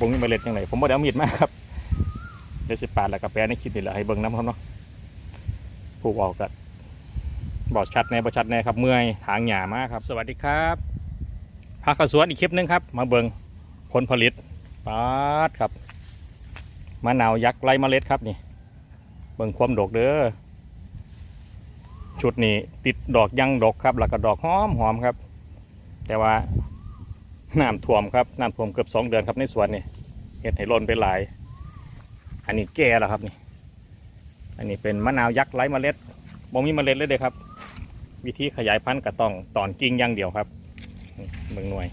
บ่มีเมล็ดจังไดผมบ่ได้เอามีดมาครับเดี๋ยวสิปาดแล้วก็แปะในคลิปนี่แหละให้เบิ่งน้ำครับเนาะปลูกออกก็บอกชัดแน่บ่ชัดแน่ครับเมื่อยทางหญ้ามาครับ สวัสดีครับพักกระสวนอีกคลิปหนึงครับ มาเบิ่งผลผลิตปาดครับมะนาวยักษ์ไรเมล็ดครับนี่ เบิ่งความดกเด้อชุดนี้ติดดอกยังดกครับ แล้วก็ดอกหอมหอมครับ แต่ว่า น้ำท่วมครับน้ำท่วมเกือบสองเดือนครับในสวนนี่เห็ดให้ล้นไปหลาย อันนี้แก่แล้วครับนี่ อันนี้เป็นมะนาวยักษ์ไร้เมล็ดบ่มีเมล็ดเลยเด้ครับ วิธีขยายพันธุ์ก็ต้องตอนกิ่งอย่างเดียวครับเบิ่งหน่วย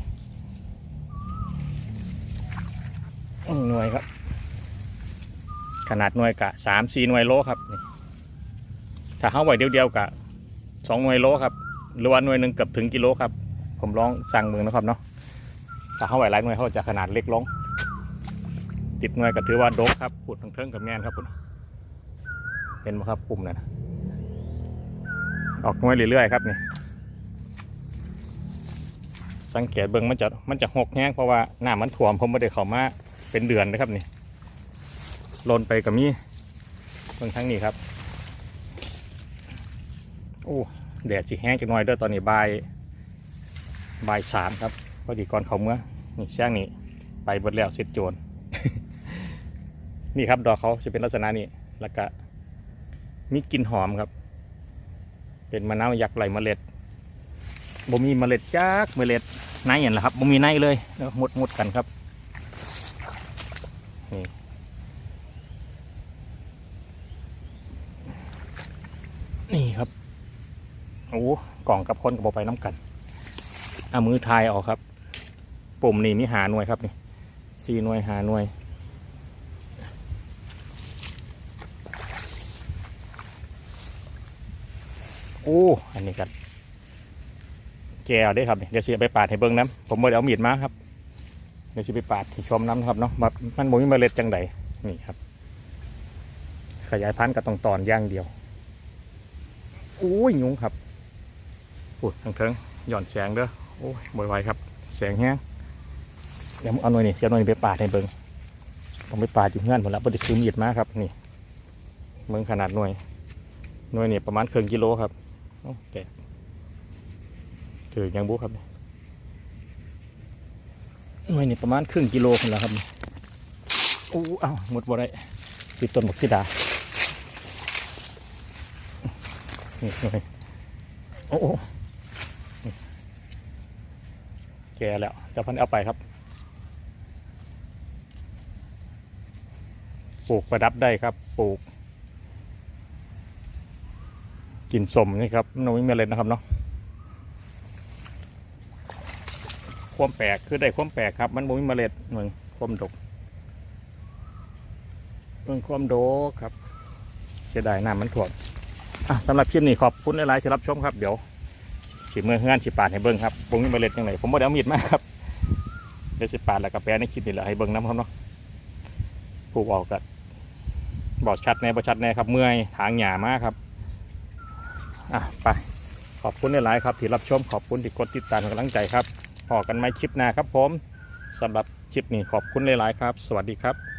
อืมหน่วยครับ ขนาดหน่วยกะสามสี่หน่วยโลครับถ้าเขาไหวเดียวๆกะสองหน่วยโลครับหรือว่าหน่วยหนึ่งเกือบถึงกิโลครับ ผมลองสั่งมือนะครับเนาะ ถ้าเขาไหวหลายหน่วยเขาจะขนาดเล็กลง ติดหน่วยก็ถือว่าโดกครับปุดทั้งเทิงกับแม่นครับปุดเห็นไหมครับปุ่มนั่นน่ะออกหน่วยเรื่อยๆครับนี่สังเกตเบิ้งมันจะมันจะหกแห้งเพราะว่าหน้ามันถ่วมผมไม่ได้เข้ามาเป็นเดือนนะครับนี่ลนไปกับมีเบื้งทั้งนี้ครับโอ้แดดสิแห้งจังหน่อยเด้อตอนนี้บ่ายบ่ายสามครับ พอดีก่อนเขาเมื่อนี่แช่งนี่ไปเบดแล้วเสร็จโจรนี่ครับดอกเขาจะเป็นลักษณะนี้แล้วก็มีกลิ่นหอมครับ เป็นมะนาวยักษ์ไหลเมล็ดบ่มีเมล็ดจักเมล็ดในเห็นแล้วครับบ่มีในเลยแล้วหมดหมดกันครับนี่นี่ครับโอ้กล่องกับคนกับบไปน้ำกันเอามือทายออกครับ ปุ่มนี่มีหาหน่วยครับนี่สี่หน่วยหาหน่วย โอ้ อันนี้กันแกเอาได้ครับนี่เดี๋ยวสิเอาไปปาดให้เบิ้งน้ำผมบ่ได้เอามีดมาครับเดี๋ยวสิไปปาดให้ชมน้ำครับเนาะมันบ่มีเมล็ดจังใดนี่ครับ ขยายพันธุ์กับตรงตอนย่างเดียวโอ้ยยุงครับปุดทางเทิงหย่อนแสงเด้อโอ้ยบ่อยไวครับ แสงแห้ง เดี๋ยวเอาหน่อยนี่เดี๋ยวหน่อยไปปาดให้เบิงต้องไปปาดอยู่เงื่อนผมแล้วบ่ได้ซื้อมีดมากครับนี่เบิ่งขนาดหน่วยหน่วยนี่ประมาณครึ่งกิโลครับโอ้แกถือยังบุครับหน่วยนี่ประมาณครึ่งกิโลคนละครับนี่โอ้เอ้าหมดบ่ได้ติดต้นบกซิดานี่หน่วยโอ้โอ้แก่แล้วจะพันเอาไปครับ ปลูกประดับได้ครับ ปลูกกินสมนี่ครับน้องวิ่งเมล็ดนะครับเนาะความแปลกคือได้ความแปลกครับ มันบ่มีเมล็ดเหมือนความดกเรื่องความโดกครับ เสียดายน้ำมันถ่วมอะสำหรับคลิปนี้ขอบคุณหลายๆที่รับชมครับ เดี๋ยวสิมือเฮือนสิปาดให้เบิ้งครับบงนี้เมล็ดยังไงผมบ่ได้เอามีดมาครับเดี๋ยวสิปาดแล้วก็แปะในคลิปนี่แหละให้เบิ้งน้ำครับเนาะปลูกออกก็ บอกชัดแน่บอดชัดแน่ครับ เมื่อยทางหยามากครับ อะไปขอบคุณหลายๆครับที่รับชมขอบคุณที่กดติดตามกำลังใจครับพอกันไหมคลิปหน้าครับผมสำหรับคลิปนี้ขอบคุณหลายๆครับ สวัสดีครับ